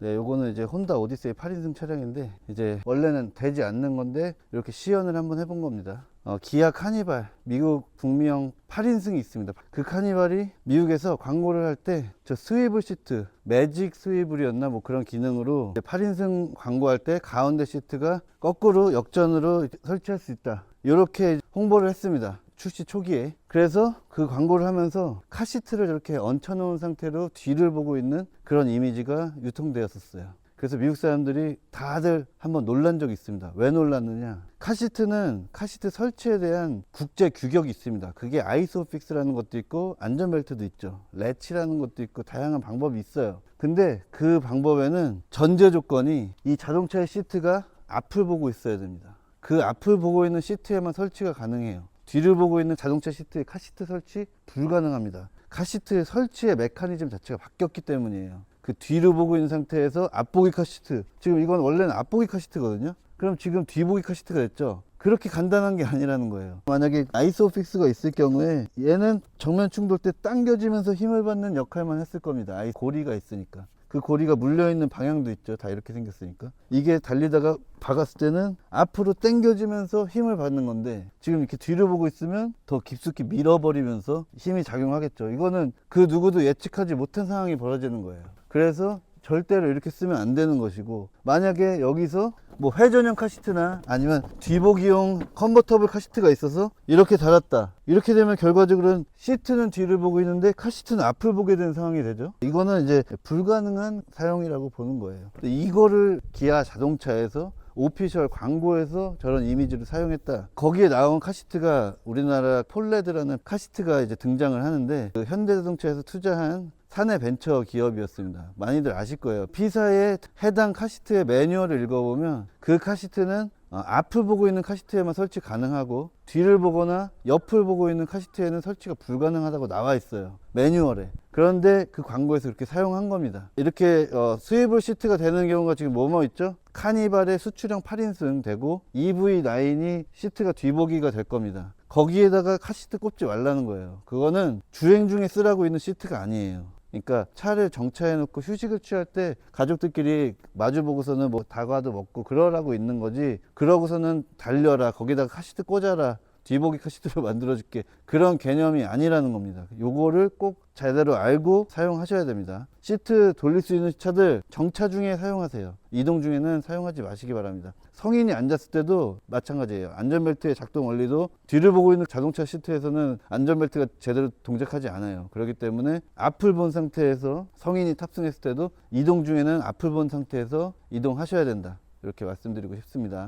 네, 요거는 이제 혼다 오디세이 8인승 차량인데 이제 원래는 되지 않는 건데 이렇게 시연을 한번 해본 겁니다. 어, 기아 카니발 미국 북미형 8인승이 있습니다. 그 카니발이 미국에서 광고를 할 때 저 스위블 시트 매직 스위블이었나 뭐 그런 기능으로 8인승 광고할 때 가운데 시트가 거꾸로 역전으로 설치할 수 있다. 이렇게 홍보를 했습니다. 출시 초기에. 그래서 그 광고를 하면서 카시트를 이렇게 얹혀 놓은 상태로 뒤를 보고 있는 그런 이미지가 유통되었었어요. 그래서 미국 사람들이 다들 한번 놀란 적이 있습니다. 왜 놀랐느냐? 카시트는 카시트 설치에 대한 국제 규격이 있습니다. 그게 아이소픽스라는 것도 있고 안전벨트도 있죠. 레치라는 것도 있고 다양한 방법이 있어요. 근데 그 방법에는 전제 조건이 이 자동차의 시트가 앞을 보고 있어야 됩니다. 그 앞을 보고 있는 시트에만 설치가 가능해요. 뒤를 보고 있는 자동차 시트에 카시트 설치 불가능합니다. 카시트의 설치의 메커니즘 자체가 바뀌었기 때문이에요. 그 뒤를 보고 있는 상태에서 앞보기 카시트. 지금 이건 원래는 앞보기 카시트거든요. 그럼 지금 뒤보기 카시트가 됐죠. 그렇게 간단한 게 아니라는 거예요. 만약에 아이소픽스가 있을 경우에 얘는 정면 충돌 때 당겨지면서 힘을 받는 역할만 했을 겁니다. 아이 고리가 있으니까. 그 고리가 물려있는 방향도 있죠. 다 이렇게 생겼으니까. 이게 달리다가 박았을 때는 앞으로 당겨지면서 힘을 받는 건데 지금 이렇게 뒤를 보고 있으면 더 깊숙이 밀어버리면서 힘이 작용하겠죠. 이거는 그 누구도 예측하지 못한 상황이 벌어지는 거예요. 그래서 절대로 이렇게 쓰면 안 되는 것이고 만약에 여기서 뭐 회전형 카시트나 아니면 뒤보기용 컨버터블 카시트가 있어서 이렇게 달았다. 이렇게 되면 결과적으로는 시트는 뒤를 보고 있는데 카시트는 앞을 보게 되는 상황이 되죠. 이거는 이제 불가능한 사용이라고 보는 거예요. 이거를 기아 자동차에서 오피셜 광고에서 저런 이미지를 사용했다. 거기에 나온 카시트가 우리나라 폴레드라는 카시트가 이제 등장을 하는데 그 현대자동차에서 투자한 사내 벤처 기업이었습니다. 많이들 아실 거예요. P사의 해당 카시트의 매뉴얼을 읽어보면 그 카시트는 어, 앞을 보고 있는 카시트에만 설치 가능하고 뒤를 보거나 옆을 보고 있는 카시트에는 설치가 불가능하다고 나와 있어요. 매뉴얼에. 그런데 그 광고에서 그렇게 사용한 겁니다. 이렇게 어, 스위블 시트가 되는 경우가 지금 뭐뭐 있죠? 카니발의 수출형 8인승 되고 EV9이 시트가 뒤보기가 될 겁니다. 거기에다가 카시트 꼽지 말라는 거예요. 그거는 주행 중에 쓰라고 있는 시트가 아니에요. 그러니까 차를 정차해 놓고 휴식을 취할 때 가족들끼리 마주 보고서는 뭐 다과도 먹고 그러라고 있는 거지. 그러고서는 달려라. 거기다가 카시트 꽂아라 뒤보기 카시트로 만들어줄게. 그런 개념이 아니라는 겁니다. 요거를 꼭 제대로 알고 사용하셔야 됩니다. 시트 돌릴 수 있는 차들 정차 중에 사용하세요. 이동 중에는 사용하지 마시기 바랍니다. 성인이 앉았을 때도 마찬가지예요. 안전벨트의 작동 원리도 뒤를 보고 있는 자동차 시트에서는 안전벨트가 제대로 동작하지 않아요. 그렇기 때문에 앞을 본 상태에서 성인이 탑승했을 때도 이동 중에는 앞을 본 상태에서 이동하셔야 된다. 이렇게 말씀드리고 싶습니다